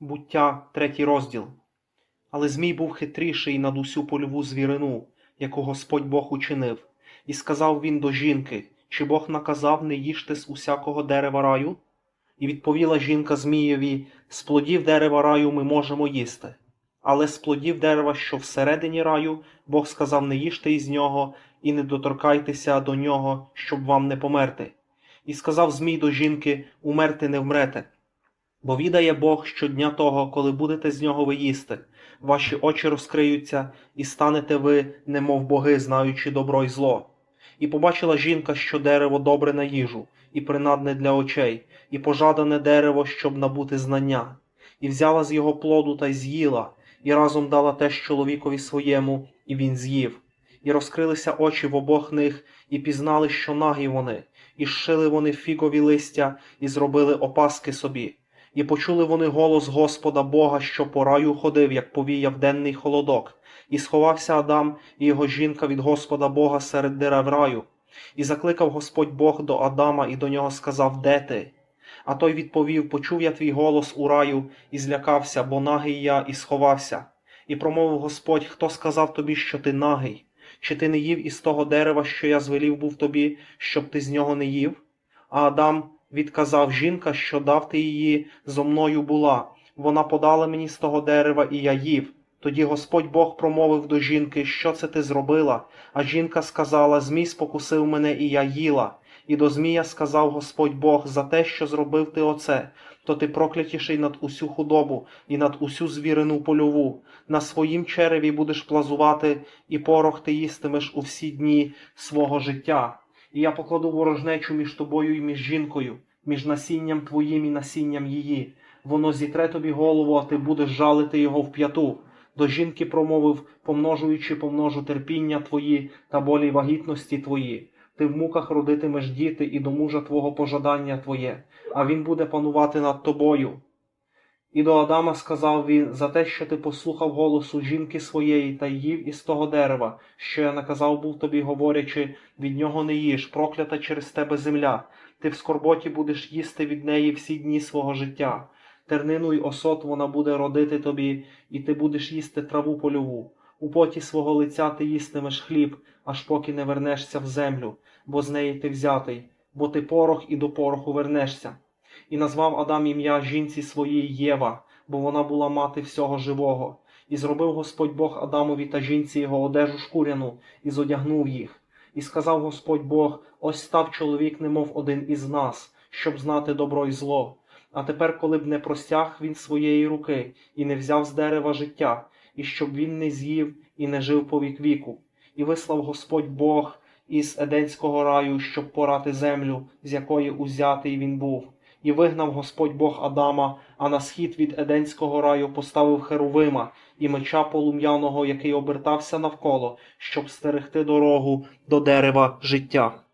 Буття, третій розділ. Але Змій був хитріший над усю польову звірину, яку Господь Бог учинив, і сказав він до жінки, чи Бог наказав не їжте з усякого дерева раю? І відповіла жінка Змієві, з плодів дерева раю ми можемо їсти. Але з плодів дерева, що всередині раю, Бог сказав не їжте із нього і не доторкайтеся до нього, щоб вам не померти. І сказав Змій до жінки, умерти не вмрете. Бо відає Бог щодня того, коли будете з нього ви їсти, ваші очі розкриються, і станете ви, немов боги, знаючи добро й зло. І побачила жінка, що дерево добре на їжу, і принадне для очей, і пожадане дерево, щоб набути знання, і взяла з його плоду та й з'їла, і разом дала теж чоловікові своєму, і він з'їв. І розкрилися очі в обох них, і пізнали, що нагі вони, і зшили вони фігові листя, і зробили опаски собі. І почули вони голос Господа Бога, що по раю ходив, як повіяв денний холодок, і сховався Адам і його жінка від Господа Бога серед дерев раю. І закликав Господь Бог до Адама і до нього сказав: Де ти? А той відповів: Почув я твій голос у раю, і злякався, бо нагий я, і сховався. І промовив Господь: Хто сказав тобі, що ти нагий? Чи ти не їв із того дерева, що я звелів був тобі, щоб ти з нього не їв? А Адам відказав жінка, що дав ти її зо мною була. Вона подала мені з того дерева, і я їв. Тоді Господь Бог промовив до жінки, що це ти зробила? А жінка сказала: Змій спокусив мене, і я їла. І до Змія сказав Господь Бог за те, що зробив ти оце, то ти проклятіший над усю худобу і над усю звірину польову. На своїм череві будеш плазувати, і порох ти їстимеш у всі дні свого життя. І я покладу ворожнечу між тобою і між жінкою, між насінням твоїм і насінням її. Воно зітре тобі голову, а ти будеш жалити його в п'яту. До жінки промовив, помножуючи помножу терпіння твої та болі вагітності твої. Ти в муках родитимеш діти і до мужа твого пожадання твоє, а він буде панувати над тобою. І до Адама сказав він за те, що ти послухав голосу жінки своєї та їв із того дерева, що я наказав був тобі, говорячи, від нього не їж, проклята через тебе земля. Ти в скорботі будеш їсти від неї всі дні свого життя. Тернину й осот вона буде родити тобі, і ти будеш їсти траву польову. У поті свого лиця ти їстимеш хліб, аж поки не вернешся в землю, бо з неї ти взятий, бо ти порох і до пороху вернешся. І назвав Адам ім'я жінці своїй Єва, бо вона була мати всього живого. І зробив Господь Бог Адамові та жінці його одежу шкуряну, і зодягнув їх. І сказав Господь Бог: ось став чоловік, немов один із нас, щоб знати добро і зло. А тепер, коли б не простяг він своєї руки і не взяв з дерева життя, і щоб він не з'їв і не жив по вік віку. І вислав Господь Бог із Еденського раю, щоб порати землю, з якої узятий він був. І вигнав Господь Бог Адама, а на схід від Еденського раю поставив Херовима і меча полум'яного, який обертався навколо, щоб стерегти дорогу до дерева життя.